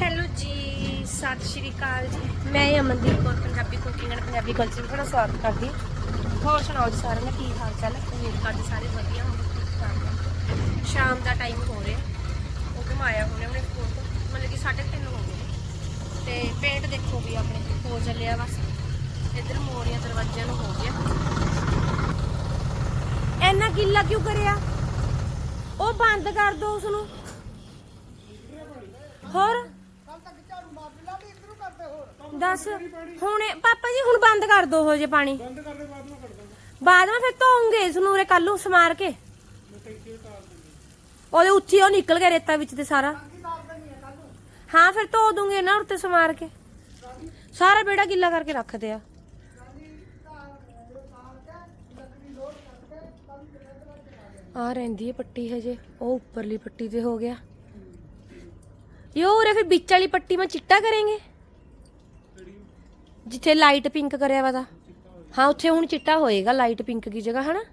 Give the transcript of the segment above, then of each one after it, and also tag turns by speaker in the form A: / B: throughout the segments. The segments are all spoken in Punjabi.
A: ਹੈਲੋ ਜੀ, ਸਤਿ ਸ਼੍ਰੀ ਅਕਾਲ ਜੀ। ਮੈਂ Amandeep Kaur, Punjabi cooking and Punjabi culture ਵਿੱਚ ਤੁਹਾਡਾ ਸਵਾਗਤ ਕਰਦੀ ਹੋਰ ਸੁਣਾਓ ਜੀ ਸਾਰਿਆਂ ਦਾ, ਕੀ ਹਾਲ ਚਾਲ ਹੈ? ਉਮੀਦ ਕਰਦੇ ਸਾਰੇ ਵਧੀਆ ਹੋਣਗੇ, ਠੀਕ ਠਾਕ ਹੋਣਗੇ। ਸ਼ਾਮ ਦਾ ਟਾਈਮ ਹੋ ਰਿਹਾ ਉਹ ਘੁਮਾਇਆ ਹੁਣੇ ਆਪਣੇ ਸਕੂਲ ਤੋਂ। ਮਤਲਬ ਕਿ 3:30 ਹੋ ਗਏ ਨੇ। ਤੇ ਪੇਂਟ ਦੇਖੋ ਵੀ ਆਪਣੇ ਹੋ ਚੱਲਿਆ ਬਸ ਇੱਧਰ ਮੋਰੀਆਂ ਦਰਵਾਜ਼ਿਆਂ ਨੂੰ ਹੋ ਗਿਆ। ਐਨਾ ਗਿੱਲਾ ਕਿਉਂ ਕਰਿਆ? ਉਹ ਬੰਦ ਕਰ ਦੋ ਉਸ ਨੂੰ ਹੋਰ? ਦੱਸ, ਹੁਣੇ ਪਾਪਾ ਜੀ, ਹੁਣ ਬੰਦ ਕਰ ਦੋ ਹੋ ਜੇ ਪਾਣੀ।
B: ਬੰਦ ਕਰ ਦੇ ਬਾਅਦ ਨੂੰ ਕੱਢ ਦਾਂਗਾ
A: ਬਾਅਦ ਵਿੱਚ ਫਿਰ ਧੋਉਂਗੇ ਇਸ ਨੂੰ ਰੇ ਕੱਲ ਨੂੰ ਸਮਾਰ ਕੇ। ਉਹਦੇ ਉੱਥੇ ਹੀ ਉਹ ਨਿਕਲ ਗਿਆ ਰੇਤਾ ਵਿੱਚ ਤੇ ਸਾਰਾ। ਹਾਂ, ਫਿਰ ਧੋ ਦੂੰਗੇ ਨਾ ਉੱਤੇ ਸਮਾਰ ਕੇ। ਸਾਰਾ ਬੇੜਾ ਗਿੱਲਾ ਕਰਕੇ ਰੱਖਦੇ ਆ। ਆ ਰਹਿੰਦੀ ਹੈ ਪੱਟੀ ਹਜੇ, ਉਹ ਉੱਪਰਲੀ ਪੱਟੀ ਤੇ ਹੋ ਗਿਆ। ਯੋ ਉਰੇ ਫਿਰ ਵਿੱਚ ਵਾਲੀ ਪੱਟੀ ਮੈਂ ਚਿੱਟਾ ਕਰਾਂਗੇ। ਜਿੱਥੇ ਲਾਈਟ ਪਿੰਕ ਕਰਿਆ ਵਾ ਤਾਂ। ਹਾਂ, ਉੱਥੇ ਹੁਣ ਚਿੱਟਾ ਹੋਏਗਾ, ਲਾਈਟ ਪਿੰਕ ਦੀ ਜਗ੍ਹਾ, ਹਨਾ?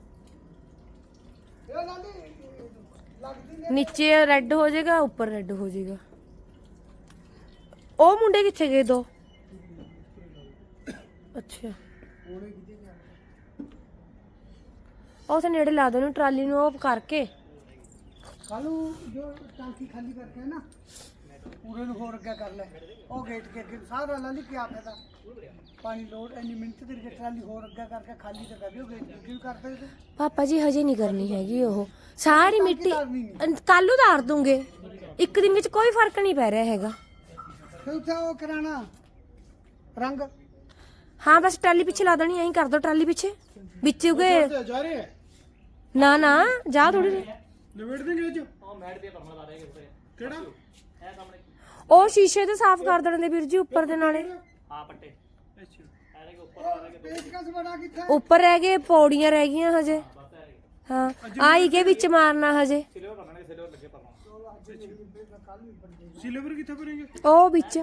A: ਨੀਚੇ ਰੈੱਡ ਹੋ ਜਾਏਗਾ, ਉੱਪਰ ਰੈੱਡ ਹੋ ਜਾਏਗਾ। ਉਹ ਮੁੰਡੇ ਕਿੱਥੇ ਗਏ ਦੋ? ਅੱਛਾ। ਉਹ ਤੇ ਨੇੜੇ ਲਾ ਦੋ ਨੂੰ ਟਰਾਲੀ ਨੂੰ ਉਹ ਕਰਕੇ।
B: ਕਾਲੂ, ਜੋ ਟਾਂਕੀ ਖਾਲੀ ਕਰਕੇ ਨਾ। ਪੂਰੇ ਨੂੰ ਹੋਰ ਅੱਗੇ ਕਰ ਲੈ। ਉਹ ਗੇਟ ਕੇ ਅੱਗੇ। ਸਾਰਾ ਲਾ ਲਈ ਕੀ ਫਾਇਦਾ ਪਾਣੀ ਲੋਡ ਐਨੀ ਮਿੰਟ ਤੇ ਟਰਾਲੀ ਹੋਰ ਅੱਗੇ ਕਰਕੇ ਖਾਲੀ ਤਾਂ ਕਰ ਦਿਓ ਗੇਟ ਅੱਗੇ ਵੀ ਕਰ ਸਕਦੇ
A: ਪਾਪਾ ਜੀ ਹਜੇ ਨਹੀਂ ਕਰਨੀ ਹੈਗੀ ਉਹ। ਸਾਰੀ ਮਿੱਟੀ ਕੱਲੂ ਧਾਰ ਦੂੰਗੇ। ਇੱਕ ਦਿਨ ਵਿੱਚ ਕੋਈ ਫ਼ਰਕ ਨਹੀਂ ਪੈ ਰਿਹਾ ਹੈਗਾ।
B: ਫਿਰ ਉੱਥੇ ਉਹ ਕਰਾਣਾ। ਰੰਗ।
A: ਹਾਂ ਬਸ ਟਰਾਲੀ ਪਿੱਛੇ ਲਾ ਦੇਣੀ ਐਂ ਕਰ ਦੋ ਟਰਾਲੀ ਪਿੱਛੇ। ਵਿੱਚ ਉਗੇ।
B: ਜਾ ਰਹੇ
A: ਨਾ ਨਾ ਜਾ ਥੋੜੀ
B: ਨਿਬੇੜ ਦੇਂਗੇ ਅੱਜ ਉਹ ਮੈਟ ਦੇ ਪਰਮਾ ਲਾ ਰਹੇ ਕਿਹੜਾ?
A: ਉਹ ਸ਼ੀਸ਼ੇ ਤੇ ਸਾਫ਼ ਕਰ ਦੇਣ ਦੇ ਵੀਰ ਜੀ ਉੱਪਰ ਦੇ ਨਾਲੇ
B: ਅੱਛਾ ਪੇਚਕਸ ਬੜਾ ਕਿੱਥੇ
A: ਉੱਪਰ ਰਹਿ ਗਏ ਪੌੜੀਆਂ ਰਹਿ ਗਈਆਂ ਹਜੇ ਹਾਂ ਆਈ ਕੇ ਵਿੱਚ ਮਾਰਨਾ ਹਜੇ
B: ਸਿਲਵਰ ਕਿੱਥੇ ਭਰੇਂਗੇ
A: ਉਹ ਵਿੱਚ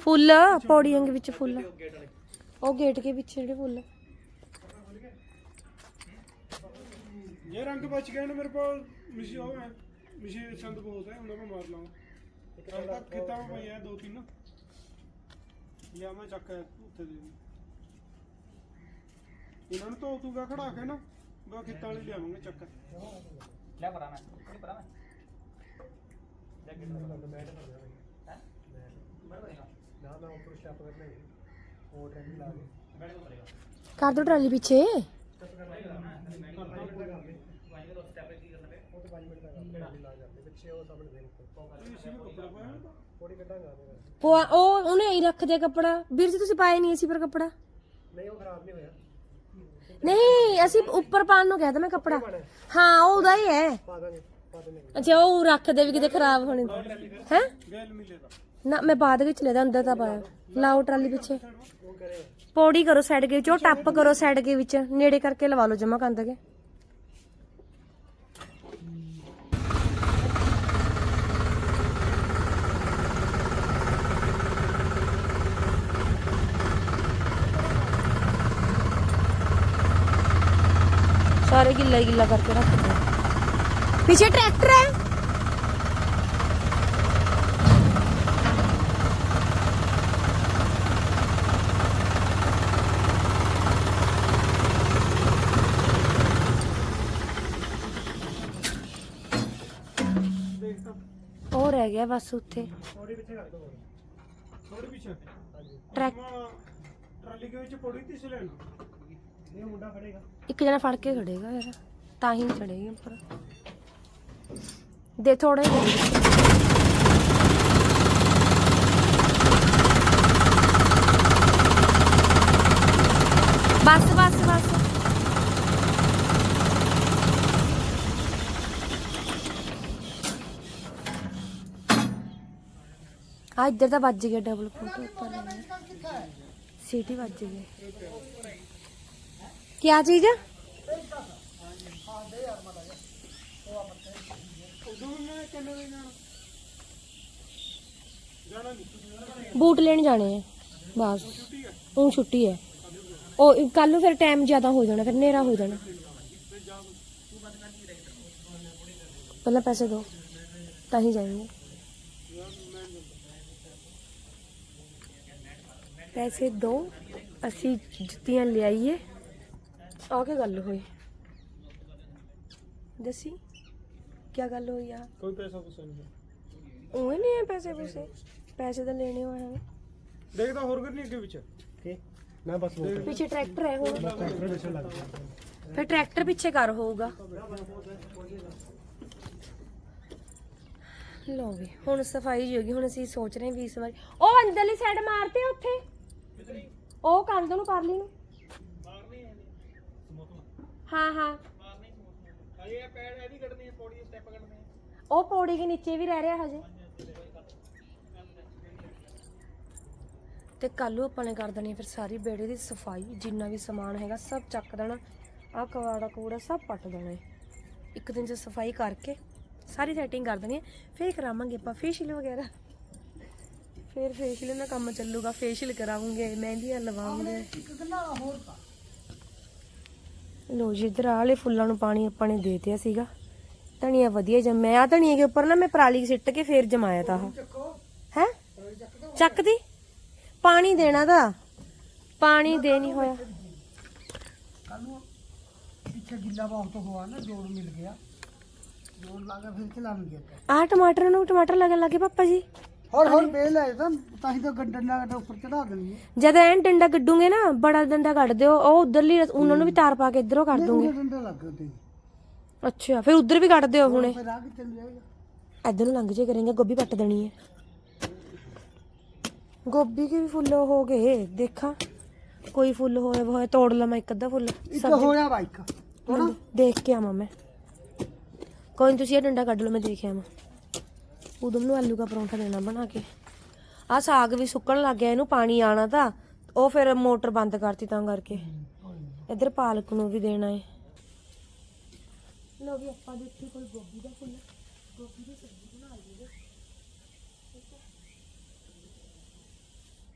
A: ਫੁੱਲ ਪੌੜੀਆਂ ਦੇ ਵਿੱਚ ਫੁੱਲ ਉਹ ਗੇਟ ਕੇ ਵਿੱਚ ਜਿਹੜੇ ਫੁੱਲ
B: ये रंग बच गए ना मेरे पास मिशी हो है मिशी छंद बहुत है उन्हें मैं मार लाऊं कितना में भैया दो तीन ना या मैं ਚੱਕ ਉੱਥੇ ਦੇ ਦੀ ਇਹਨਾਂ ਨੂੰ ਧੋ ਤੂਗਾ ਖੜਾ ਕੇ ਨਾ ਗਾ ਖਿੱਤਾਂ ਵਾਲੀ ਲਿਆਵਾਂਗੇ ਚੱਕ
C: ਲੈ ਪਰਾਂ ਮੈਂ ਨਹੀਂ ਪਰਾਂ ਮੈਂ
A: ਕਰ ਦੋ ਟਰਾਲੀ ਪਿੱਛੇ
B: ਇਸੇ ਨੂੰ ਕੱਪੜਾ ਪਾਇਆ ਨਾ
A: ਪਵਾ ਉਹ ਉਹਨੇ ਹੀ ਰੱਖਦੇ ਕੱਪੜਾ। ਵੀਰ ਜੀ ਤੁਸੀਂ ਪਾਏ ਨਹੀਂ ਸੀ ਪਰ ਕੱਪੜਾ?
B: ਨਹੀਂ ਉਹ ਖਰਾਬ ਨਹੀਂ ਹੋਇਆ।
A: ਨਹੀਂ ਅਸੀਂ ਉੱਪਰ ਪਾਣ ਨੂੰ ਕਹਿਤਾ ਮੈਂ ਕੱਪੜਾ। ਹਾਂ। ਉਹ ਉਹਦਾ ਹੀ ਹੈ।
B: ਦਾਂਗੇ
A: ਅੱਛਾ ਉਹ ਰੱਖਦੇ ਵੀ ਕਿਤੇ ਖਰਾਬ ਹੋਣੇ। ਹੈ? ਨਾ ਮੈਂ ਬਾਅਦ ਵਿੱਚ ਲੈਦਾ ਅੰਦਰ ਤਾਂ ਪਾਇਆ। ਲਾਓ ਟਰਾਲੀ ਪਿੱਛੇ। ਪੌੜੀ ਕਰੋ ਸਾਈਡ ਕੇ ਵਿੱਚ ਉਹ ਟੱਪ ਕਰੋ ਸਾਈਡ ਕੇ ਵਿੱਚ। ਨੇੜੇ ਕਰਕੇ ਲਵਾ ਲਓ ਜਮਾ ਕੰਦ ਕੇ ਸਾਰੇ ਗਿੱਲਾ ਹੀ ਗਿੱਲਾ ਕਰਕੇ ਰੱਖ ਦਿਓ ਪਿੱਛੇ ਟਰੈਕਟਰ ਹੈ
B: ਦੇਖ ਤਾਂ
A: ਉਹ ਰਹਿ ਗਿਆ ਬਸ ਉੱਥੇ
B: ਥੋੜੀ ਪਿੱਛੇ ਕਰ ਦੋ ਥੋੜੀ ਪਿੱਛੇ
A: ਟਰੈਕ
B: ਟਰਾਲੀ ਦੇ ਵਿੱਚ ਪੌੜੀ ਤੀ ਸਿਲੈਂਡ ਇਹ ਮੁੰਡਾ ਖੜੇਗਾ
A: ਇੱਕ ਜਣਾ ਫੜ ਕੇ ਖੜੇਗਾ ਯਾਰ, ਤਾਂ ਹੀ ਚੜੇਗੀ ਉੱਪਰ। ਦੇ ਥੋੜਾ ਹੀ ਬਸ ਬਸ ਬਸ। ਆ ਇੱਧਰ ਤਾਂ ਵੱਜ ਗਿਆ ਡਬਲ ਫੁੱਟ ਉੱਪਰ ਸੀਟੀ ਵੱਜ ਗਈ। ਕੀ ਚੀਜ਼? ਬੂਟ ਲੈਣ ਜਾਣੇ ਆ, ਬਸ। ਹੁਣ ਛੁੱਟੀ ਹੈ ਉਹ ਕੱਲ ਨੂੰ ਫਿਰ ਟਾਈਮ ਜ਼ਿਆਦਾ ਹੋ ਜਾਣਾ, ਫਿਰ ਹਨੇਰਾ ਹੋ ਜਾਣਾ। ਪਹਿਲਾਂ ਪੈਸੇ ਦਿਓ ਤਾਂ ਹੀ ਜਾਏंगे ਪੈਸੇ ਦਿਓ ਅਸੀਂ ਜੁੱਤੀਆਂ ਲਿਆਈਏ ਆ ਕੀ ਗੱਲ ਹੋਈ। ਦੱਸੀ ਕੀ ਗੱਲ ਹੋਈ ਆ?
C: ਕੋਈ ਪੈਸਾ ਕੁਛ ਨਹੀਂ
A: ਉਹ ਨਹੀਂ ਹੈ ਪੈਸੇ ਪੂਸੇ? ਪੈਸੇ ਤਾਂ ਲੈਣੇ ਹੋਣੇ ਨੇ
C: ਦੇਖਦਾ ਹੋਰ ਕਰਨੀ ਅੱਗੇ ਵਿੱਚ? ਕੀ? ਮੈਂ ਬਸ ਬੋਲ
A: ਪਿੱਛੇ ਟਰੈਕਟਰ ਹੈ ਹੁਣ।
C: ਟਰੈਕਟਰ ਵਿੱਚ ਲੱਗ ਗਿਆ?
A: ਫਿਰ ਟਰੈਕਟਰ ਪਿੱਛੇ ਕਰ ਹੋਊਗਾ। ਲੋ ਵੀ ਹੁਣ ਸਫ਼ਾਈ ਜੀ ਹੋ ਗਈ ਹੁਣ ਅਸੀਂ ਸੋਚ ਰਹੇ ਹਾਂ ਵੀ ਇਸ ਵਾਰੀ ਉਹ ਅੰਦਰਲੀ ਸਾਈਡ ਮਾਰਤੇ ਉੱਥੇ। ਉਹ ਕੰਧ ਨੂੰ ਕਰ ਲਈ ਨੂੰ ਹਾਂ ਹਾਂ।
C: ਇਹ ਪੈੜ ਇਹ ਵੀ ਕੱਢਣੀ ਹੈ ਪੌੜੀ ਸਟੈਪ ਕੱਢਣੇ ਹੈ
A: ਉਹ ਪੌੜੀ ਦੇ ਨੀਚੇ ਵੀ ਰਹਿ ਰਿਹਾ ਹਜੇ। ਤੇ ਕੱਲ ਆਪਾਂ ਨੇ ਕਰ ਦੇਣੀ ਫਿਰ ਸਾਰੀ ਬੇੜੇ ਦੀ ਸਫ਼ਾਈ, ਜਿੰਨਾ ਵੀ ਸਮਾਨ ਹੈਗਾ ਸਭ ਚੱਕ ਦੇਣਾ, ਆਹ ਕਵਾੜਾ ਕੂੜਾ ਸਭ ਪੱਟ ਦੇਣਾ ਹੈ ਇੱਕ ਦਿਨ ਚ ਸਫ਼ਾਈ ਕਰਕੇ ਸਾਰੀ ਸੈਟਿੰਗ ਕਰ ਦੇਣੀ ਹੈ ਫਿਰ ਕਰਾਵਾਂਗੇ ਆਪਾਂ ਫੇਸ਼ੀਅਲ ਵਗੈਰਾ। ਫਿਰ ਫੇਸ਼ੀਅਲ ਦਾ ਕੰਮ ਚੱਲੂਗਾ ਫੇਸ਼ੀਅਲ ਕਰਾਵਾਂਗੇ, ਮਹਿੰਦੀਆਂ ਲਵਾਵਾਂਗੇ।
B: ਇੱਕ ਗੱਲਾਂ ਹੋਰ ਤਾਂ
A: ਲੋ ਜੀ ਇਧਰ ਆਹ ਵਾਲੇ ਫੁੱਲਾਂ ਨੂੰ ਪਾਣੀ ਆਪਾਂ ਨੇ ਦੇ ਦਿਆ ਸੀਗਾ। ਧਨੀਆ ਵਧੀਆ ਜੰਮਿਆ ਆ ਧਨੀਏ ਦੇ ਉੱਪਰ ਨਾ ਮੈਂ ਪਰਾਲੀ ਸਿੱਟ ਕੇ ਫੇਰ ਜਮਾਇਆ ਤਾ ਹੈ? ਚੱਕਦੀ? ਪਾਣੀ ਦੇਣਾ ਦਾ ਪਾਣੀ ਦੇ ਨਹੀਂ ਹੋਇਆ
B: ਪਿੱਛੇ ਗਿੱਲਾ ਬਹੁਤ ਹੋਆ ਨਾ ਜੋੜ ਮਿਲ ਗਿਆ। ਜੋੜ ਲਾ ਕੇ ਫਿਰ ਚਲਾਵਾਂਗੇ
A: ਆਹ ਟਮਾਟਰ ਨੂੰ ਟਮਾਟਰ ਲੱਗਣ ਲੱਗੇ ਪਾਪਾ ਜੀ।
B: ਹੋਰ ਹੋਰ ਬੇਲ ਹੈ ਤਾਂ ਤਾਂ ਹੀ ਤਾਂ ਗੱਡਣ ਨਾਲ ਉੱਪਰ ਚੜਾ ਦੇਣੀ ਹੈ।
A: ਜਦ ਐਨ ਡੰਡਾ ਕੱਢੂਗੇ ਨਾ ਬੜਾ ਡੰਡਾ ਕੱਢ ਦਿਓ ਉਹ ਉਧਰਲੀ ਉਹਨਾਂ ਨੂੰ ਵੀ ਤਾਰ ਪਾ ਕੇ ਇਧਰੋਂ ਕੱਢ ਦੂੰਗੇ।
B: ਡੰਡਾ ਲੱਗ
A: ਅੱਛਾ ਫਿਰ ਉਧਰ ਵੀ ਕੱਢ ਦਿਓ ਹੁਣੇ?
B: ਫਿਰ ਆ ਕੇ ਚੱਲ ਜਾਏਗਾ?
A: ਇਧਰ ਨੂੰ ਲੰਘ ਜੇ ਕरेंगे ਗੋਭੀ ਪੱਟ ਦੇਣੀ ਹੈ। ਗੋਭੀ ਕੇ ਵੀ ਫੁੱਲ ਹੋ ਗਏ ਦੇਖਾਂ। ਕੋਈ ਫੁੱਲ ਹੋਏ ਹੋਏ ਤੋੜ ਲਵਾਂ ਇੱਕ ਅੱਧਾ ਫੁੱਲ।
B: ਇੱਕ ਹੋਇਆ ਬਾਈਕ
A: ਮੈਂ ਦੇਖ ਕੇ ਆਵਾਂ ਮੈਂ। ਕੋਈ ਤੁਸੀਂ ਇਹ ਡੰਡਾ ਕੱਢ ਲਓ ਮੈਂ ਦੇਖ ਆਵਾਂ। ਉਦਮ ਨੂੰ ਆਲੂ ਦਾ ਪਰੌਂਠਾ ਦੇਣਾ ਬਣਾ ਕੇ। ਆ ਸਾਗ ਵੀ ਸੁੱਕਣ ਲੱਗ ਗਿਆ ਇਹਨੂੰ ਪਾਣੀ ਆਣਾ ਤਾਂ। ਉਹ ਫਿਰ ਮੋਟਰ ਬੰਦ ਕਰਤੀ ਤਾਂ ਕਰਕੇ। ਇੱਧਰ ਪਾਲਕ ਨੂੰ ਵੀ ਦੇਣਾ ਹੈ ਲੋ ਵੀ ਆਪਾਂ ਦੇਖੀ ਕੋਈ ਗੋਭੀ ਦਾ ਫੁੱਲ। ਗੋਭੀ ਦੀ ਸਬਜ਼ੀ ਬਣਾ ਲਈਏ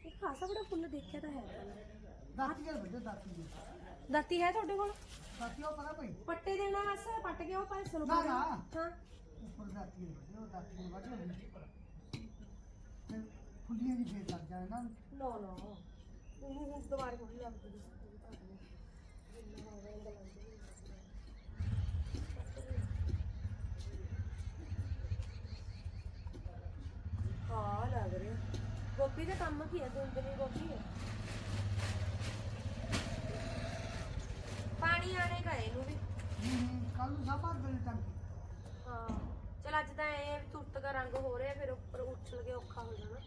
A: ਇਹ ਖਾਸਾ ਬੜਾ ਫੁੱਲ ਦੇਖਿਆ ਤਾਂ ਹੈ।
B: ਦਾਤੀ ਜਲ ਵੱਡੇ ਦਾਤੀ
A: ਦਾਤੀ ਹੈ ਤੁਹਾਡੇ ਕੋਲ?
B: ਦਾਤੀ ਉਹ ਪਤਾ ਭਾਈ
A: ਪੱਟੇ ਦੇਣਾ ਅਸਾ ਪੱਟ ਕੇ ਉਹ ਪਾਸੇ
B: ਨਾ।
A: ਹਾਂ।
B: ਦਾਤੀ ਜਲ ਵੱਡੇ ਉਹ ਦਾਤੀ ਜਲ ਵੱਡੇ ਫਿਰ ਫੁੱਲੀਆਂ ਵੀ ਫੇਰ ਲੱਗ ਜਾਏ ਨਾ।
A: ਨੋ ਨੋ। ਉਹ ਦੁਬਾਰਾ ਕੋਈ ਲੱਗ ਜੂਗੀ ਹਾਂ ਲੱਗ ਰਿਹਾ। ਗੋਭੀ ਦਾ ਕੰਮ ਕੀ ਹੈ ਦੁੰਦਲੀ ਗੋਭੀ ਹੈ ਪਾਣੀ ਆਣੇ ਦਾ ਇਹਨੂੰ ਵੀ।
B: ਕੱਲ ਨੂੰ ਸਾਬਾ ਦੇ ਟੰਕੀ
A: ਹਾਂ। ਚਲ ਅੱਜ ਤਾਂ ਇਹ ਤੁਰਤ ਦਾ ਰੰਗ ਹੋ ਰਿਹਾ, ਫਿਰ ਉੱਪਰ ਉੱਛਲ ਕੇ ਔਖਾ ਹੋ ਜਾਣਾ।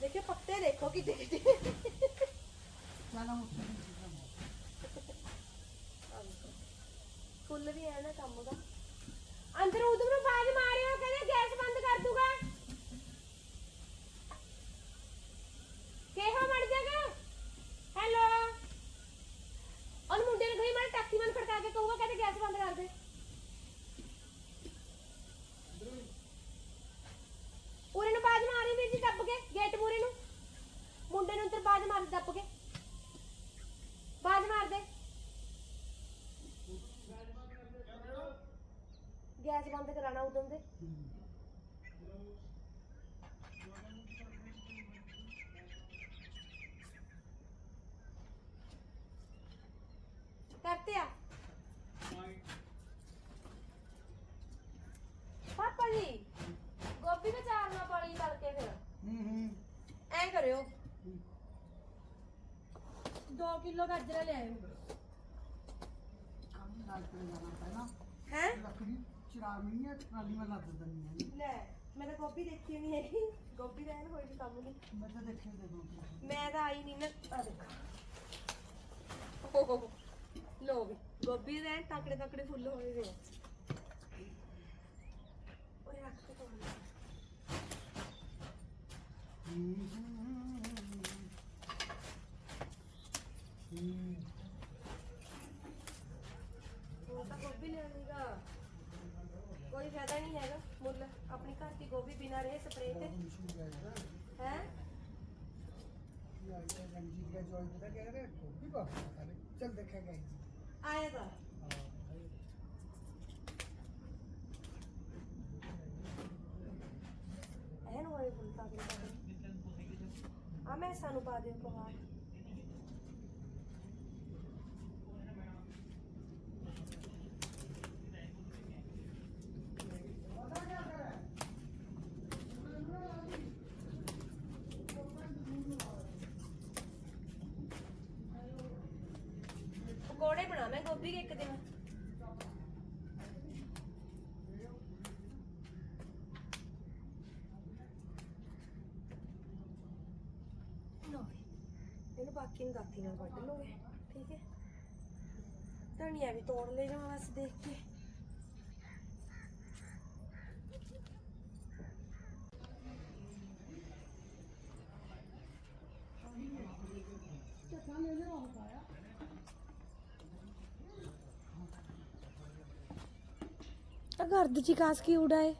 A: ਦੇਖਿਓ, ਪੱਤੇ ਦੇਖੋ ਕਿ ਦੇਖਦੇ
B: ਜਾਨਾ
A: ਫੁੱਲ ਵੀ ਹੈ ਨਾ ਕੰਮ ਦਾ। ਅੰਦਰ ਉਧਰ ਨੂੰ ਬਾਜ ਮਾਰਿਓ ਕਹਿੰਦੇ ਗੈਸ ਬੰਦ ਕਰ ਦੂਗਾ ਕਿਹੋ ਮੜ ਜਾਗਾ ਹੈਲੋ ਉਹਨ ਮੁੰਡੇ ਨੂੰ ਕਹੀ ਮੈਂ ਟੈਕਸੀ ਬੰਦ ਖੜਕਾ ਕੇ ਕਹੂਗਾ ਕਹਿੰਦੇ ਗੈਸ ਬੰਦ ਕਰ ਦੇ। ਉਰੇ ਨੂੰ ਬਾਜ ਮਾਰੀ ਵੀਰ ਜੀ, ਦੱਬ ਕੇ, ਗੇਟ ਮੂਰੇ ਨੂੰ। ਮੁੰਡੇ ਨੂੰ ਅੰਦਰ ਬਾਜ ਮਾਰ ਦੱਬ ਕੇ। ਬਾਜ ਮਾਰ ਦੇ। ਗੈਸ ਬੰਦ ਕਰਾਣਾ ਉਦੋਂ ਦੇ ਕਰਤੇ ਆ ਪਾਪਾ ਜੀ ਗੋਭੀ ਦਾ ਚਾਰ ਨਾ ਪਾਣੀ ਕਰਕੇ ਫਿਰ
B: ਹੂੰ ਹੂੰ
A: ਐ ਕਰਿਓ। 2 ਕਿਲੋ ਗਾਜਰਾਂ ਲਿਆਇਓ
B: ਕੰਮ ਨਾਲ ਤੇ ਜਾਣਾ ਪੈਣਾ
A: ਹੈ?
B: ਲੱਕੜੀ ਚਰਾਵਣੀ ਹੈ ਟਰਾਲੀ ਮੈਂ ਲੱਦ ਦਿੰਦੀ ਹਾਂ
A: ਲੈ ਮੈਂ ਤਾਂ ਗੋਭੀ ਦੇਖੀ ਨਹੀਂ ਹੈਗੀ। ਗੋਭੀ ਦਾ ਐਨ ਹੋਈ ਨਹੀਂ ਕੰਮ ਨਹੀਂ
B: ਮੈਂ ਤਾਂ ਦੇਖੇ ਦੇ ਦੋ
A: ਮੈਂ ਤਾਂ ਆਈ ਨਹੀਂ ਨਾ। ਆ ਦੇਖੋ। ਲੋ ਵੀ ਗੋਭੀ ਦੇ ਤਕੜੇ ਤਕੜੇ ਫੁੱਲ ਹੋਏ ਵੇ ਆ ਓਏ ਰੱਖ ਕੇ ਤੋੜ ਲੈ। ਉਹ ਤਾਂ ਗੋਭੀ ਲੈਣੀ ਦਾ ਕੋਈ ਫਾਇਦਾ ਨਹੀਂ ਹੈਗਾ ਮੁੱਲ ਆਪਣੀ ਘਰ ਦੀ ਗੋਭੀ ਬਿਨਾ ਰਹੇ ਸਪਰੇਅ ਤੇ ਹੈ
B: ਚੱਲ
A: ਮੈਂ ਸਾਨੂੰ ਪਾ ਦਿਓ ਪਵਾਰ ਪਕੌੜੇ ਬਣਾ ਮੈਂ ਗੋਭੀ ਕੇ ਇੱਕ ਦਿਨ ਲਓ ਵੀ, ਇਹਨੂੰ ਬਾਕੀ ਨੂੰ ਦਾਤੀ ਨਾਲ ਕੱਢ ਲਓਗੇ ਠੀਕ ਹੈ ਧਨੀਆ ਵੀ ਤੋੜ ਲੈ ਜਾਵਾਂ ਬਸ ਦੇਖ ਕੇ ਆ ਘਰ ਦੀ ਚਿਕਾਸ ਕੀ ਉਡਾਏ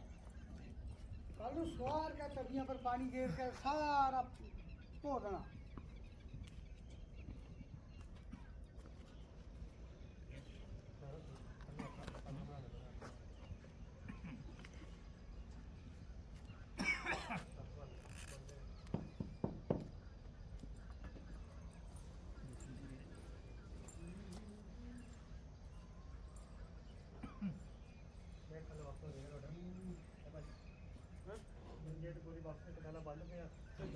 B: ਕੱਲ ਨੂੰ ਸਵਾਰ ਕੇ ਤਵੀਆਂ ਪਰ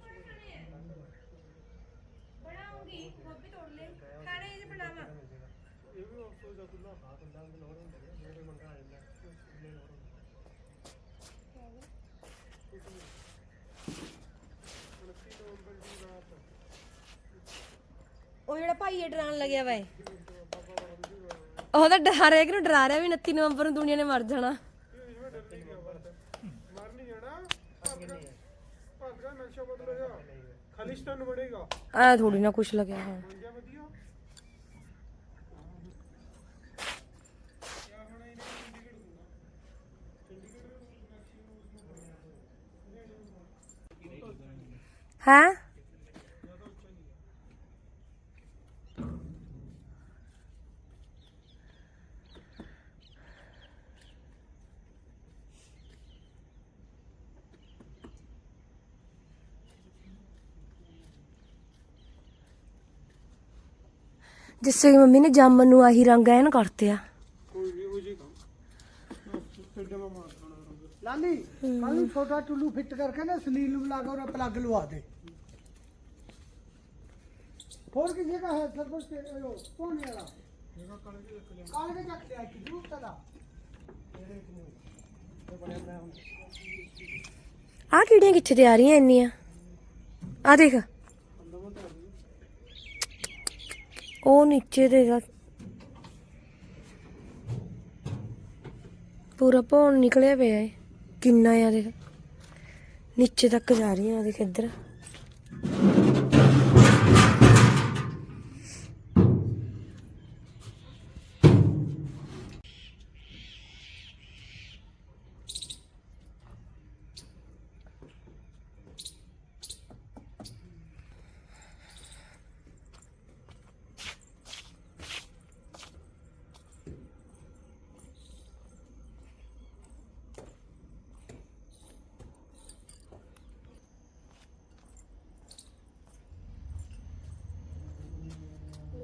B: ਪਾਣੀ ਗੇਰ
A: ਬਣਾਉਂਗੀ, ਗੋਭੀ ਤੋੜ ਲੈ ਖਾਣੇ ਇਹ ਬਣਾਵਾ ਉਹ ਜਿਹੜਾ ਭਾਈ ਇਹ ਡਰਾਉਣ ਲੱਗਿਆ ਵਾ ਇਹ। ਉਹ ਤਾਂ ਡ- ਹਰੇਕ ਨੂੰ ਡਰਾ ਰਿਹਾ ਵੀ 29 ਨਵੰਬਰ ਨੂੰ ਦੁਨੀਆ ਨੇ ਮਰ ਜਾਣਾ। ਆ ਥੋੜੀ ਨਾ ਕੁਛ ਲੱਗਿਆ ਹੁਣ
D: ਵਧੀਆ
A: ਹੈ? ਜਿਸਸੇ ਕਿ ਮੰਮੀ ਨੇ ਜਾਮਨ ਨੂੰ ਆਹੀ ਰੰਗ ਐਨ ਕਰਤੇ ਆ।
D: ਕੋਈ ਵੀ ਹੋ ਜੀ
B: ਲਾਲੀ ਕੱਲ ਨੂੰ ਛੋਟਾ ਟੁੱਲੂ ਫਿੱਟ ਕਰਕੇ ਨਾ ਸਲੀਲ ਨੂੰ ਲਾ ਕੇ ਉਹਦਾ ਪਲੱਗ ਲਵਾ ਦੇ। ਹੋਰ ਕਿਸੇ ਦਾ ਹੈ ਸਰਵਰ ਤੇ ਉਹ ਵਾਲਾ
D: ਕਣ ਰੱਖ ਲਿਆ
B: ਕਾਲ ਕੇ ਚੱਕ ਲਿਆ ਕਿ ਦੂਰ ਤਦਾ
A: ਆ ਕਿਹੜੀਆਂ ਕਿੱਥੇ ਤੇ ਆ ਰਹੀਆਂ ਇੰਨੀਆਂ? ਆ ਦੇਖ
D: ਅੰਦਰੋਂ ਤਾਂ
A: ਉਹ ਨੀਚੇ ਦੇ ਦਾ ਪੂਰਾ ਭੌਣ ਨਿਕਲਿਆ ਪਿਆ ਏ। ਕਿੰਨਾ ਆ ਦੇਖ। ਨੀਚੇ ਤੱਕ ਜਾ ਰਹੀਆਂ ਦੇਖ ਇੱਧਰ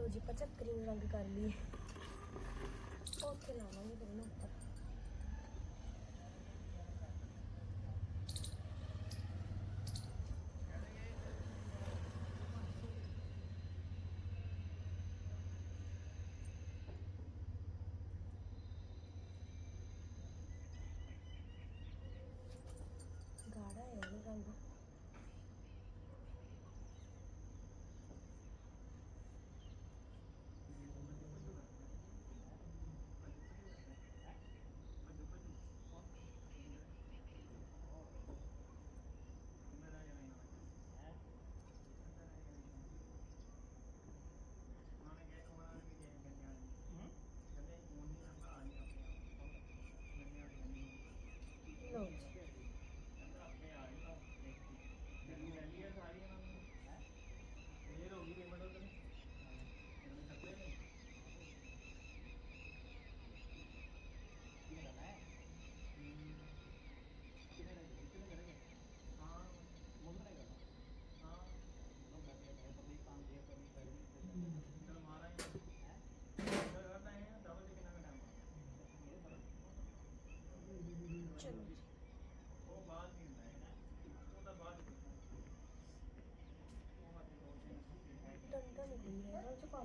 A: ਲੋ ਜੀ 75 ਨੂੰ ਰੰਗ ਕਰ ਲਈ ਉੱਥੇ ਲਾਵਾਂਗੇ ਫਿਰ ਇਹਨੂੰ ਉੱਪਰ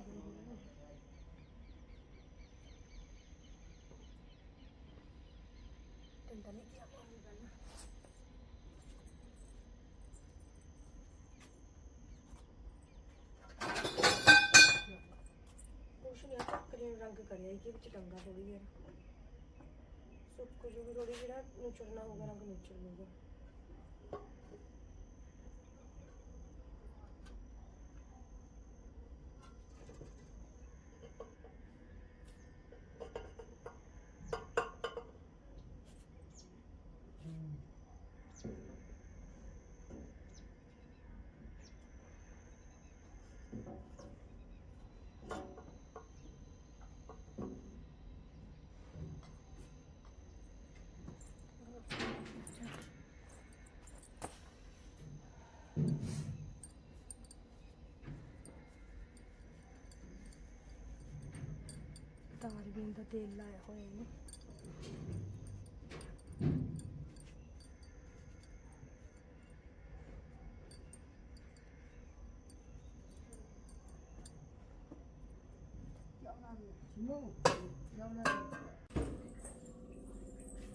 A: ਰਹਿੰਦਾ ਉਹ ਚ ਪਾ ਦੇ ਟੰਡਾ ਕੁਛ ਨਹੀਂ ਚੱਕਰੀ ਨੂੰ ਰੰਗ ਕਰਿਆ ਹੀ ਵਿੱਚ ਟੰਗਾ ਥੋੜੀ ਜਿਹੀ ਸੁੱਕ ਜੂਗੀ ਥੋੜੀ ਜਿਹੜਾ ਨੁਚੜਨਾ ਹੋਊਗਾ, ਰੰਗ ਨੁਚੜ ਲੂਗਾ ਤਾਰ ਦਾ ਤੇਲ ਲਾਇਆ ਹੋਇਆ ਇਹਨੂੰ।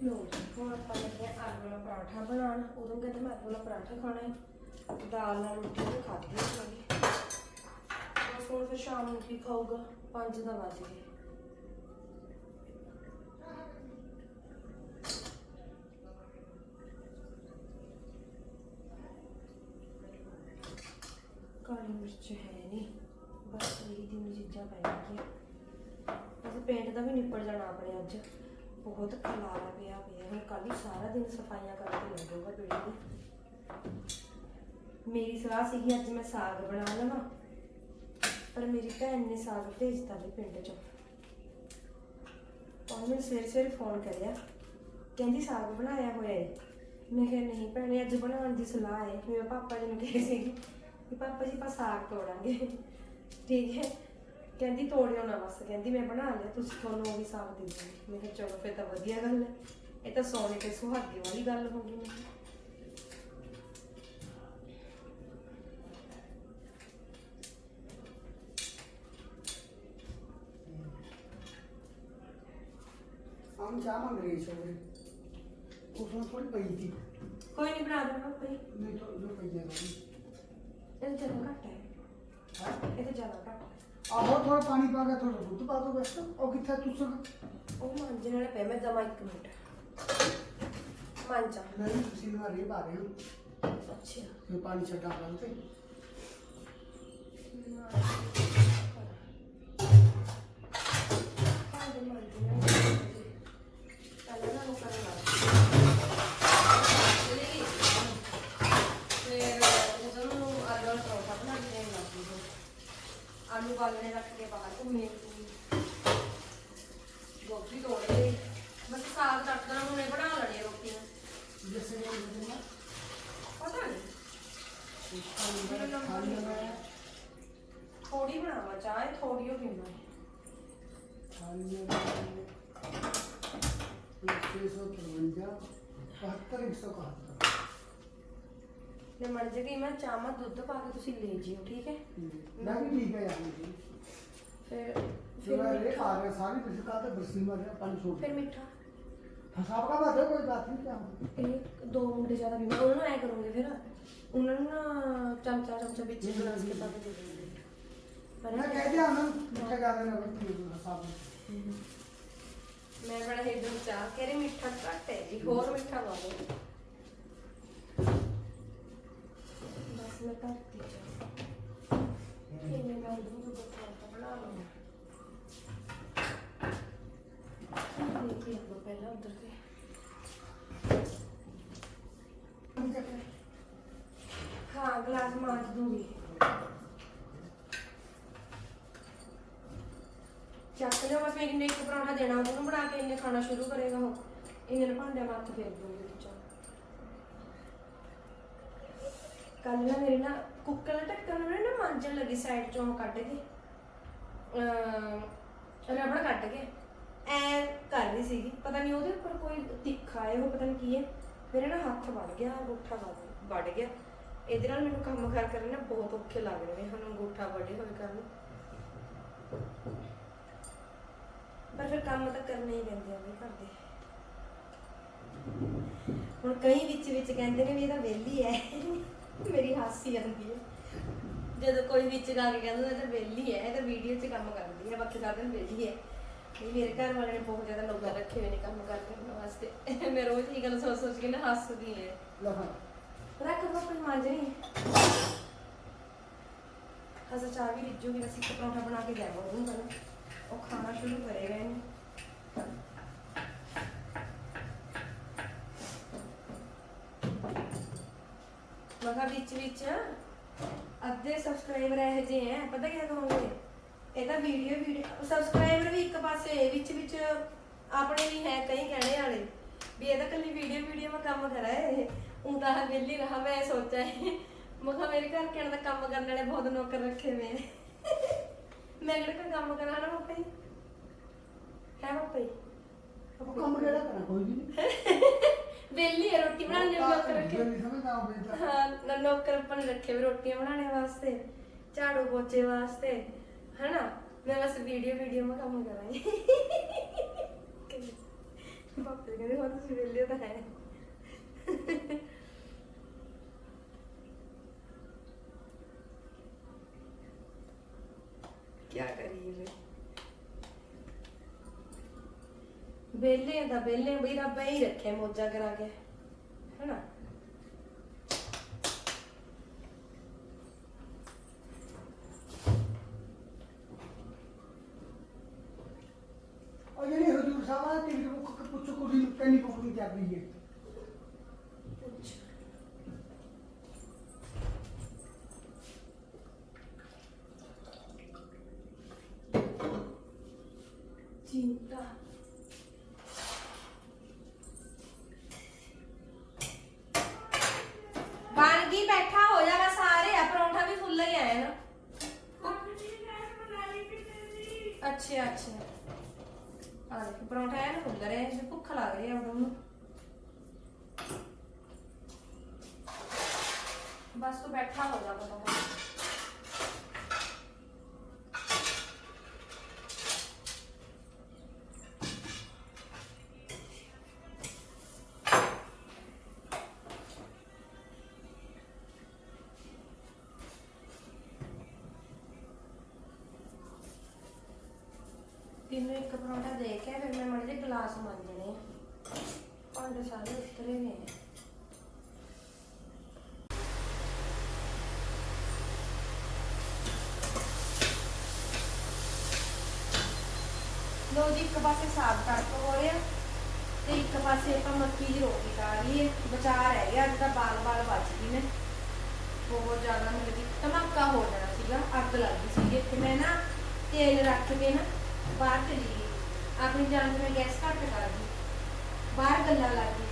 A: ਲੋ ਹੁਣ ਆਪਾਂ ਲੱਗੇ ਆਲੂ ਵਾਲਾ ਪਰਾਠਾ ਬਣਾਉਣ। ਉਦੋਂ ਕਹਿੰਦੇ ਮੈਂ ਆਲੂ ਵਾਲਾ ਪਰਾਠਾ ਖਾਣਾ ਹੈ ਦਾਲ ਨਾਲ ਰੋਟੀ ਵੀ ਖਾਧੀ ਹੋਣੀ। ਬਸ ਹੁਣ ਫਿਰ ਸ਼ਾਮ ਨੂੰ ਕੀ ਖਾਊਗਾ? 5 ਦਾ ਵੱਜ ਗਏ ਕਾਲੀ ਮਿਰਚ ਹੈ ਨਹੀਂ ਬਸ ਇਹੀ ਤਿੰਨ ਚੀਜ਼ਾਂ ਪੈ ਅਸੀਂ ਪੇਂਟ ਦਾ ਵੀ ਨਿਪਟ ਜਾਣਾ ਆਪਣੇ ਅੱਜ। ਬਹੁਤ ਖਲਾਰਾ ਪਿਆ ਪਿਆ ਹੁਣ ਕੱਲ ਨੂੰ ਸਾਰਾ ਦਿਨ ਸਫਾਈਆਂ ਕਰਕੇ ਲੱਗੂਗਾ ਪੇੜੀ ਮੇਰੀ ਸਲਾਹ ਸੀਗੀ, ਅੱਜ ਮੈਂ ਸਾਗ ਬਣਾ ਲਵਾਂ। ਪਰ ਮੇਰੀ ਭੈਣ ਨੇ ਸਾਗ ਭੇਜਤਾ ਵੀ ਪਿੰਡ ਚੋਂ। ਉਹਨੇ ਮੈਨੂੰ ਸਵੇਰੇ ਸਵੇਰੇ ਫੋਨ ਕਰਿਆ। ਕਹਿੰਦੀ, ਸਾਗ ਬਣਾਇਆ ਹੋਇਆ ਏ? ਮੈਂ ਕਿਹਾ, ਨਹੀਂ ਭੈਣੇ, ਅੱਜ ਬਣਾਉਣ ਦੀ ਸਲਾਹ ਹੈ ਮੇਰੇ ਪਾਪਾ ਜੀ ਨੂੰ ਕਹੀ ਸੀਗੀ ਕਿ ਪਾਪਾ ਜੀ ਆਪਾਂ ਸਾਗ ਤੋੜਾਂਗੇ ਠੀਕ ਹੈ ਕਹਿੰਦੀ ਤੋੜਿਓ ਨਾ ਬਸ ਕਹਿੰਦੀ ਮੈਂ ਬਣਾ ਲਿਆ ਤੁਸੀਂ ਤੁਹਾਨੂੰ ਉਹ ਵੀ ਸਾਗ ਦੇ ਦੂੰਗੀ ਮੈਂ ਕਿਹਾ ਚਲੋ ਫਿਰ ਤਾਂ ਵਧੀਆ ਗੱਲ ਹੈ ਇਹ ਤਾਂ ਸੋਨੇ ਤੇ ਸੁਹਾਗੇ ਵਾਲੀ ਗੱਲ ਹੋ ਗਈ ਮੈਂ ਕਿਹਾ।
B: हम चाह मांग रही सो उसमें थोड़ी पई थी
A: ਕੋਈ ਨਹੀਂ ਬਣਾ ਦੇਣਾ ਪਾਪਾ ਜੀ
B: नहीं तो जो पई है
A: ਇਹ ਤਾਂ ਜ਼ਿਆਦਾ ਘੱਟ ਹੈ। ਇਹ ਤਾਂ ਜ਼ਿਆਦਾ ਘੱਟ ਹੈ।
B: ਆਹੋ ਥੋੜਾ ਪਾਣੀ ਪਾ ਕੇ ਥੋੜਾ ਦੁੱਧ ਪਾ ਦੋ ਬਸ। ਉਹ ਕਿੱਥੇ ਤੁਸੀਂ
A: ਉਹ ਮਾਂਜਣ ਵਾਲੇ ਪਏ ਮੈਂ ਦਮਾ ਇੱਕ ਮਿੰਟ। ਮਾਂਜਾ। ਨਹੀਂ
B: ਤੁਸੀਂ ਨਾ ਰੇ ਪਾ
A: ਰਹੇ ਹੋ ਅੱਛਾ। ਇਹ ਪਾਣੀ ਛੱਡਾ ਬੰਦ
B: ਤੇ छः सौ तिरवंजा बहत्तर एक सौ इकहत्तर
A: ਨੇ ਮਰ ਜੇ ਕਿ ਮੈਂ ਚਾਹਾਂ ਦੁੱਧ ਪਾ ਕੇ ਤੁਸੀਂ ਲੈ ਜਿਓ ਠੀਕ ਹੈ
B: मैं भी ठीक है यार मुझे
A: ਫਿਰ
B: जो
A: ਫਿਰ
B: मैं रे
A: ਮਿੱਠਾ
B: खा रहे सारी बिस्कुट का तो बरसी में रहे पानी छोड़
A: ਫਿਰ ਮਿੱਠਾ
B: फसाब का बात है कोई बात नहीं क्या
A: ਇਹ ਦੋ ਮੁੰਡੇ ਜ਼ਿਆਦਾ ਪੀਂਦੇ ਉਹਨਾਂ ਨੂੰ ਐ ਕਰੋਗੇ ਫਿਰ ਉਹਨਾਂ ਨੂੰ ਨਾ ਚਮਚਾ ਚਮਚਾ ਵਿੱਚ ਗਲਾਸ ਕੇ ਪਾ ਕੇ ਦੇ ਦੋਗੇ ਪਰ
B: मैं कह दिया ना मीठा ज्यादा ना बस फसाब
A: ਮੈਂ ਬੜਾ ਹਿੱਦੂ ਚਾਹ, ਕਹਿ ਮਿੱਠਾ ਘੱਟ ਹੈ ਜੀ, ਹੋਰ ਮਿੱਠਾ ਪਾ ਦਿਓ। ਬਸ ਮੈਂ ਧਰਤੀ ਚ ਇਹਨੇ ਮੈਂ ਦੁੱਧ ਦੁੱਧ ਪਰੌਂਠਾ ਬਣਾ ਲਵਾਂ ਦੇਖ ਲਿਆ ਪਹਿਲਾਂ ਉਧਰ ਤੇ ਹਾਂ ਗਲਾਸ ਮਾਂਜ ਦੂੰਗੀ ਚੱਕ ਲਿਓ ਬਸ ਮੈਂ ਕਿੰਨੇ ਇੱਕ ਪਰੌਂਠਾ ਦੇਣਾ, ਉਹਨੂੰ ਬਣਾ ਕੇ ਇਹਨੇ ਖਾਣਾ ਸ਼ੁਰੂ ਕਰੇਗਾ ਉਹ। ਇਹਨੇ ਭਾਂਡਿਆਂ ਨਾਲ ਫੇਰ ਦੂੰਗੀ ਵਿੱਚੋਂ। ਕੱਲ ਨਾ ਮੇਰੇ ਨਾ ਕੁੱਕਰ ਦਾ ਢੱਕਣ ਮੇਰੇ ਨਾ ਮਾਂਜਣ ਲੱਗੀ ਸਾਈਡ ਚੋਂ ਕੱਢ ਕੇ। ਅਹ ਰਬੜ ਕੱਟ ਕੇ। ਐ ਕਰ ਰਹੀ ਸੀਗੀ। ਪਤਾ ਨਹੀਂ ਉਹਦੇ ਉੱਪਰ ਕੋਈ ਤਿੱਖਾ ਹੈ ਉਹ ਪਤਾ ਨਹੀਂ ਕੀ ਹੈ। ਮੇਰੇ ਨਾ ਹੱਥ ਵੱਢ ਗਿਆ, ਅੰਗੂਠਾ ਵੜ ਗਿਆ। ਇਹਦੇ ਨਾਲ ਮੈਨੂੰ ਕੰਮ ਕਾਰ ਕਰਨੇ ਨਾ ਬਹੁਤ ਔਖੇ ਲੱਗ ਰਹੇ ਨੇ ਅੰਗੂਠਾ ਵੱਡੇ ਹੋਏ ਕਰਨ ਪਰ ਫਿਰ ਕੰਮ ਤਾਂ ਕਰਨੇ ਹੀ ਪੈਂਦੇ ਆ ਵੀ ਘਰ ਦੇ। ਹੁਣ ਕਈ ਵਿੱਚ ਵਿੱਚ ਕਹਿੰਦੇ ਨੇ ਵੀ ਇਹ ਤਾਂ ਵਿਹਲੀ ਹੈ ਮੇਰੀ ਹਾਸੀ ਆਉਂਦੀ ਹੈ ਜਦੋਂ ਕੋਈ ਵਿੱਚ ਗਾ ਕੇ ਕਹਿੰਦਾ ਇਹ ਤਾਂ ਵਿਹਲੀ ਹੈ ਇਹ ਤਾਂ ਵੀਡੀਓ 'ਚ ਕੰਮ ਕਰਦੀ ਹੈ ਬਾਕੀ ਸਾਰਾ ਦਿਨ ਵਿਹਲੀ ਹੈ ਵੀ ਮੇਰੇ ਘਰ ਵਾਲੇ ਨੇ ਬਹੁਤ ਜ਼ਿਆਦਾ ਲੋਕਾਂ ਰੱਖੇ ਹੋਏ ਨੇ ਕੰਮ ਕਾਰ ਕਰਨ ਵਾਸਤੇ। ਮੈਂ ਰੋਜ਼ ਇਹ ਗੱਲ ਸੋਚ ਸੋਚ ਕੇ ਨਾ ਹੱਸਦੀ ਹਾਂ।
B: ਲਹਾ
A: ਰੱਖ ਦੋ ਕੋਈ ਮਾਂਜਣੀ। ਹਜ਼ਰ ਚਾਹ ਵੀ ਰਿੱਜੂਗੀ ਅਸੀਂ ਇੱਕ ਪਰੌਂਠਾ ਬਣਾ ਕੇ ਦੇਵਾਂ ਉਹਨੂੰ ਪਹਿਲਾਂ। ਉਹ ਖਾਣਾ ਸ਼ੁਰੂ ਕਰੇਗਾ ਇਹਨੂੰ ਮਗਾ ਵਿੱਚ ਵਿੱਚ ਅੱਧੇ ਸਬਸਕ੍ਰਾਈਬਰ ਇਹ ਜੇ ਹੈ, ਪਤਾ ਕਿਆ ਕਹੋਗੇ? ਇਹ ਵੀਡੀਓ ਵੀਡੀਓ ਸਬਸਕ੍ਰਾਈਬਰ ਵੀ ਇੱਕ ਪਾਸੇ, ਵਿੱਚ ਵਿੱਚ ਆਪਣੇ ਵੀ ਹੈ ਕਈ ਕਹਿਣੇ ਵਾਲੇ। ਵੀ ਇਹ ਕੱਲੀ ਵੀਡੀਓ ਵੀਡੀਓ ਮੈਂ ਕੰਮ ਕਰਾ ਇਹ। ਉਹ ਤਾਂ ਵਿਹਲੀ ਰਹਾ, ਮੈਂ ਸੋਚਿਆ ਮੈਂ ਕਿਹਾ ਮੇਰੇ ਘਰ ਕਿਹੜਾ ਦਾ ਕੰਮ ਕਰਨ ਵਾਲੇ ਬਹੁਤ ਨੌਕਰ ਰੱਖੇ ਹੋਏ ਨੇ ਮੈਂ ਕਿਹੜਾ ਕੋਈ ਕੰਮ ਕਰਾਂ ਨਾ ਪਾਪਾ ਜੀ? ਹੈ ਪਾਪਾ ਜੀ?
B: ਉਹ ਕੰਮ ਕਿਹੜਾ ਕਰਾਂ? ਕੋਈ ਵੀ ਨਹੀਂ।
A: ਵਿਹਲੀ ਹੈ ਰੋਟੀ ਬਣਾਉਣ ਨੂੰ ਨੌਕਰ ਰੱਖੇ।
B: ਨਹੀਂ ਸਮਝਦਾ
A: ਹਾਂ ਨ- ਨੌਕਰ ਆਪਾਂ ਨੇ ਰੱਖੇ ਹੋਏ ਰੋਟੀਆਂ ਬਣਾਉਣੇ ਵਾਸਤੇ ਝਾੜੂ ਪੋਚੇ ਵਾਸਤੇ ਹਨਾ? ਮੈਂ ਬਸ ਵੀਡੀਓ ਵੀਡੀਓ ਮੈਂ ਕੰਮ ਕਰਾਂਗੀ ਪਾਪੇ ਕਹਿੰਦੇ ਹੋਰ ਤੁਸੀਂ ਵਿਹਲੇ ਤਾਂ ਹੈ। ਕੀ ਕਰੀਏ ਫਿਰ ਬੇਲੇ ਦਾ ਬੇਲੇ ਬਈ ਰੱਬ ਹੀ ਰੱਖੇ ਮੋਜਾ ਕਰਾ ਕੇ ਹੈਨਾ
B: ਉਹ ਜਿਹੜੀ ਹਜੂਰ ਸਾਹਿਬ ਆ ਟਿਕਟ ਬੁੱਕ ਪੁੱਛੋ ਕੁੜੀ ਨੂੰ ਕਿੰਨੀ ਬੁਕਿੰਗ ਚੱਲ ਰਹੀ ਹੈ
A: ਚਿੰਤਾ ਬਣ ਗਈ ਬੈਠਾ ਹੋ ਜਾਗਾ ਸਾਰੇ ਆ ਪਰੌਂਠਾ ਵੀ ਫੁੱਲ ਹੀ ਆਇਆ ਨਾ ਅੱਛਾ ਅੱਛਾ ਆ ਦੇਖ ਪਰੌਂਠਾ ਆਇਆ ਨਾ ਫੁੱਲ ਰਿਹਾ ਜੇ ਭੁੱਖ ਲੱਗ ਰਹੀ ਆ ਉਹਨੂੰ ਬਸ ਤੂੰ ਬੈਠਾ ਹੋ। ਜਾ ਤੈਨੂੰ ਇੱਕ ਪਰੌਂਠਾ ਦੇ ਕੇ ਫਿਰ ਮੈਂ ਮੜੇ ਦੇ ਗਲਾਸ ਮਾਂਜਣੇ ਭਾਂਡੇ ਸਾਰੇ ਉਤਰੇ ਇੱਕ ਪਾਸੇ ਸਾਗ ਤੜਕ ਹੋ ਰਿਹਾ ਤੇ ਇੱਕ ਪਾਸੇ ਆਪਾਂ ਮੱਕੀ ਦੀ ਰੋਟੀ ਖਾ ਲਈਏ। ਬਚਾ ਰਹਿ ਗਿਆ ਅੱਜ ਦਾ ਬਾਲ ਬਾਲ ਬਚ ਗਈ ਨੇ। ਬਹੁਤ ਜ਼ਿਆਦਾ ਮਤਲਬ ਧਮਾਕਾ ਹੋ ਜਾਣਾ ਸੀਗਾ, ਅੱਗ ਲੱਗ ਗਈ ਸੀ ਇੱਥੇ ਮੈਂ ਨਾ ਤੇਲ ਰੱਖ ਕੇ ਨਾ ਬਾਹਰ ਚਲੀ ਗਈ। ਆਪਣੀ ਜਾਨ ਨੂੰ ਮੈਂ ਗੈਸ ਘੱਟ ਕਰ ਦਿੱਤੀ। ਬਾਹਰ ਗੱਲਾਂ ਲੱਗ ਗਈ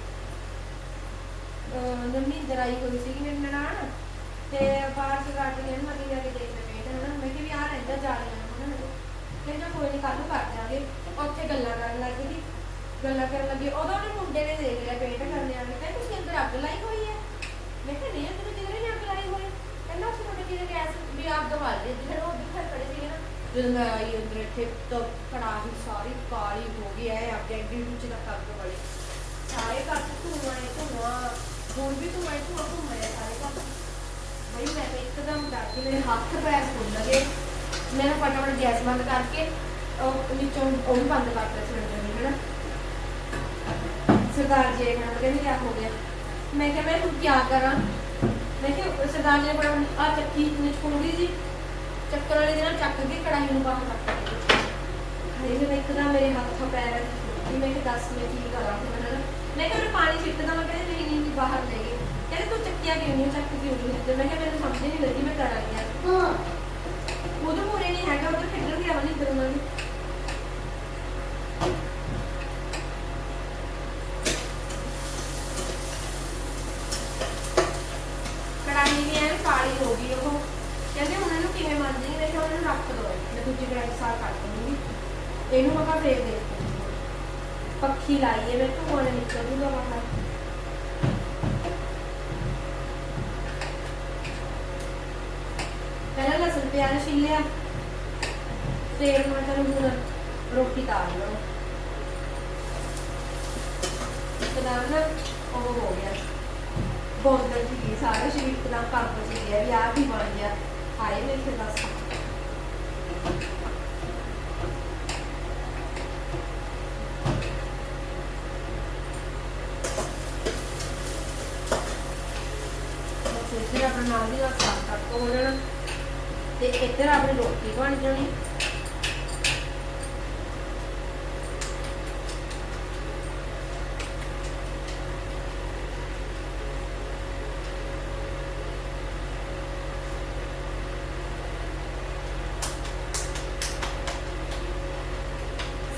A: ਨੰਮੀ ਦਰਾਈ ਹੋਈ ਸੀਗੀ ਮੇਰੀ ਨਨਾਣ ਤੇ ਬਾਹਰ ਚ ਕੱਟ ਕੇ ਨਾ ਜਾ ਕੇ ਦੇਖ ਲੈ ਹਨਾ। ਮੈਂ ਕਿ ਵੀ ਆ ਰਹਿੰਦਾ ਜਾ ਰਿਹਾ ਹਨਾ। ਕਹਿੰਦਾ ਕੋਈ ਨਹੀਂ ਕੱਲ ਨੂੰ ਕਰ ਜਾਗੇ ਉੱਥੇ ਗੱਲਾਂ ਕਰਨ ਲੱਗ ਗਈ। ਗੱਲਾਂ ਕਰਨ ਲੱਗੀ। ਉਦੋਂ ਉਹਨੇ ਮੁੰਡੇ ਨੇ ਦੇਖ ਲਿਆ ਪੇਟ ਕਰਨੇ ਵਾਲੇ। ਕਹਿੰਦੇ, ਤੁਸੀਂ ਅੰਦਰ ਅੱਗ ਲਾਈ ਹੋਈ ਹੈ? ਮੈਂ ਕਿਹਾ, ਨਹੀਂ, ਅੰਦਰ ਕਿਧਰੇ ਨਹੀਂ ਅੱਗ ਲਾਈ ਹੋਈ। ਕਹਿੰਦਾ, ਅਸੀਂ ਤੁਹਾਡੇ ਕਿਹਦੇ ਗੈਸ ਵੀ ਅੱਗ ਬਾਲ ਰਹੀ ਸੀ। ਉਹ ਦਿਖਾ ਖੜੇ ਸੀਗੇ ਨਾ। ਜਦੋਂ ਮੈਂ ਆਈ ਅੰਦਰ ਇੱਥੇ ਤਾਂ ਕੜਾਹੀ ਸਾਰੀ ਕਾਲੀ ਹੋ ਗਈ। ਐ ਅੱਗੇ ਅੱਗੇ ਵਿੱਚ ਦਾ ਅੱਗ ਵਾਲੀ। ਸਾਰੇ ਘਰ ਧੂਆਂ ਹੀ ਧੂਆਂ। ਹੁਣ ਵੀ ਧੂਆਂ ਹੀ ਧੂਆਂ ਘੁੰਮ ਰਿਹਾ ਸਾਰੇ ਘਰ ਬਈ ਮੈਂ ਤਾਂ ਇੱਕਦਮ ਡਰ ਗਈ। ਮੇਰੇ ਹੱਥ ਪੈਰ ਫੁੱਲ ਲਗੇ ਮੈਂ ਨਾ ਫਟਾਫਟ ਗੈਸ ਬੰਦ ਕਰਕੇ ਉਹ ਨੀਚੋਂ ਉਹ ਵੀ ਬੰਦ ਕਰਤਾ ਸਿਲੰਡਰ ਵੀ ਹਨਾ? ਸਰਦਾਰ ਜੀ ਨੇ ਕਹਿੰਦੇ ਕੀ ਹੋ ਗਿਆ? ਮੈਂ ਕਿਹਾ ਮੈਂ ਹੁਣ ਕੀ ਕਰਾਂ? ਮੈਂ ਕਿਹਾ ਸਰਦਾਰ ਜੀ ਨੇ ਬੜਾ ਆ ਚੱਕੀ ਵਿੱਚ ਕੁੰਡੀ ਜੀ ਚੱਕਰ ਵਾਲੇ ਦੇ ਨਾਲ ਚੱਕ ਕੇ ਕੜਾਹੀ ਨੂੰ ਬਾਹਰ ਰੱਖ ਦਿੱਤਾ। ਹਾਏ ਮੈਂ ਇੱਕਦਮ ਮੇਰੇ ਹੱਥ ਪੈਰ ਕਿ ਮੈਂ ਕਿ ਦੱਸ ਮੈਂ ਕੀ ਕਰਾਂ ਫਿਰ ਹਨਾ? ਮੈਂ ਕਿਹਾ ਮੈਂ ਪਾਣੀ ਛਿੱਟਦਾ ਮੈਂ ਕਹਿੰਦੇ ਨਹੀਂ ਨਹੀਂ ਬਾਹਰ ਲੈ ਗਏ ਕਹਿੰਦੇ ਤੂੰ ਚੱਕਿਆ ਕਿਉਂ ਨਹੀਂ? ਚੱਕ ਕਿਉਂ ਨਹੀਂ ਤੇ ਮੈਂ ਕਿਹਾ ਮੈਨੂੰ ਸਮਝ ਨਹੀਂ ਲੱਗੀ ਮੈਂ ਕਰਾਂ ਯਾਰ
B: ਹਾਂ।
A: ਉਧਰ ਮੂਰੇ ਨਹੀਂ ਹੈਗਾ ਉਧਰ ਖੇਡਣ ਗਿਆ ਨਹੀਂ ਇੱਧਰ ਉਹਨਾਂ ਨੇ ਕੜਾਹੀ ਵੀ ਐਨ ਕਾਲੀ ਹੋ ਗਈ ਉਹ ਕਹਿੰਦੇ ਹੁਣ ਇਹਨੂੰ ਕਿਵੇਂ ਮੰਨਦੀ ਮੈਂ ਕਿਹਾ ਉਹਨਾਂ ਨੂੰ ਰੱਖ ਦੋ ਮੈਂ ਦੂਜੀ ਕੜਾਹੀ ਸਾਰ ਕੱਟ ਦੂੰਗੀ ਇਹਨੂੰ ਮੈਂ ਫੇਰ ਦੇਖ ਪੱਖੀ ਲਾਈ ਮੈਂ ਧੂਆਂ ਨਿਕਲ ਜੂਗਾ ਬਾਹਰ ਪਿਆਜ਼ ਛਿੱਲ ਲਿਆ। ਤੇਲ ਮੈਂ ਚਲੋ ਹੁਣ ਰੋਟੀ ਤਾਰ ਲਓ ਤੇ ਨਾ ਉਹ ਹੋ ਗਿਆ। ਬੋਲਦਾ ਸੀ ਸਾਰਾ ਸ਼ਰੀਰ ਇੱਕਦਮ ਕੰਬ ਸੀ ਗਿਆ ਵੀ ਆਹ ਕੀ ਬਣ ਗਿਆ। ਹਾਏ, ਮੇਰੇ ਤੇ ਦੱਸ ਬਸ ਇੱਧਰ ਆਪਣਾ ਨਾਲ ਦੀ ਨਾਲ ਸਾਫ਼ ਕੱਟ ਹੋ ਜਾਣਾ। ਤੇ ਇੱਧਰ ਆਪਣੀ ਰੋਟੀ ਬਣ ਜਾਣੀ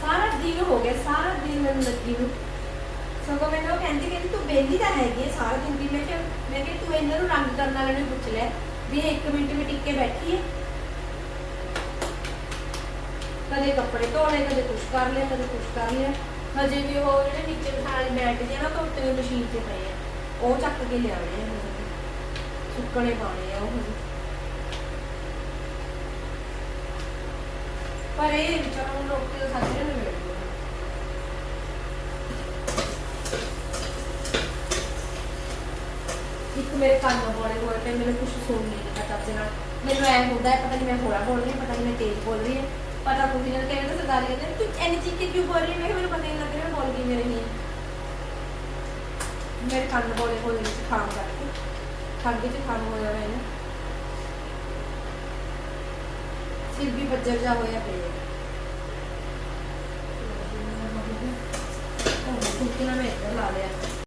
A: ਸਾਰਾ ਦਿਨ ਹੋ ਗਿਆ ਸਾਰਾ ਦਿਨ ਮੈਨੂੰ ਲੱਗੀ ਨੂੰ ਸਗੋਂ ਮੈਨੂੰ ਉਹ ਕਹਿੰਦੀ ਕਿ ਤੂੰ ਬੇਲੀ ਤਾਂ ਹੈਗੀ ਹੈ ਸਾਰਾ ਦਿਨ ਦੀ ਮੈਂ ਕਿਹਾ ਮੈਂ ਕਿਹਾ ਤੂੰ ਇਹਨਾਂ ਨੂੰ ਰੰਗ ਕਰਨ ਵਾਲੇ ਨੂੰ ਪੁੱਛ ਲੈ ਵੀ ਇਹ ਇੱਕ ਮਿੰਟ ਵੀ ਟਿੱਕੇ ਬੈਠੀ ਹੈ ਕਦੇ ਕੱਪੜੇ ਧੋ ਲਏ, ਕਦੇ ਕੁਛ ਕਰ ਲਿਆ, ਕਦੇ ਕੁਛ ਕਰ ਲਿਆ। ਹਜੇ ਵੀ ਉਹ ਜਿਹੜੇ ਨੀਚੇ ਬਿਠਾਣ ਵਾਲੇ ਬੈਠ ਜੇ ਨਾ, ਧੋਤੇ ਹੋਏ ਮਸ਼ੀਨ ਤੇ ਪਏ ਆ। ਉਹ ਚੱਕ ਕੇ ਲਿਆਉਣੇ ਆ ਸੁੱਕਣੇ ਪਾਣੇ ਆ ਉਹ ਪਰ ਇਹ ਵਿਚਾਰਾ ਨੂੰ ਰੋਟੀ ਤਾਂ ਸਾਡੇ ਨੇ ਮਿਲ ਇੱਕ ਮੇਰੇ ਕੰਨ ਬੋਲੇ ਹੋਏ ਤੇ ਮੈਨੂੰ ਕੁਝ ਸੁਣ ਨਹੀਂ ਰਿਹਾ ਚੱਜ ਨਾਲ। ਮੈਨੂੰ ਐ ਹੁੰਦਾ ਹੈ ਪਤਾ ਨਹੀਂ ਮੈਂ ਹੋੜਾ ਬੋਲ ਰਹੀ ਹਾਂ, ਪਤਾ ਨਹੀਂ ਮੈਂ ਤੇਜ਼ ਬੋਲ ਰਹੀ ਹਾਂ। ਪਤਾ ਕੁਝ ਨਹੀਂ, ਕਹਿੰਦੇ ਤਾਂ ਸਰਦਾਰੀ ਕਹਿੰਦੇ, ਤੂੰ ਐਨੀ ਚੀਕੇ ਕਿਉਂ ਬੋਲ ਰਹੀ ਹੈ? ਮੈਂ ਕਿਹਾ, ਮੈਨੂੰ ਪਤਾ ਹੀ ਨਹੀਂ ਲੱਗ ਰਿਹਾ ਮੈਂ ਬੋਲ ਗਈ ਮੇਰੇ ਨਹੀਂ ਮੇਰੇ ਕੰਨ ਬੋਲੇ ਹੋਏ ਨੇ ਖਾਮ ਕਰਕੇ। ਖੰਗ ਚ ਖਾਮ ਹੋਇਆ ਹੋਇਆ ਨਾ। ਸਿਰ ਵੀ ਬੱਜਰ ਜਾ ਹੋਇਆ ਪਿਆ। ਉਹ ਕੁੱਕਣਾ ਮੈਂ ਇੱਧਰ ਲਾ ਲਿਆ।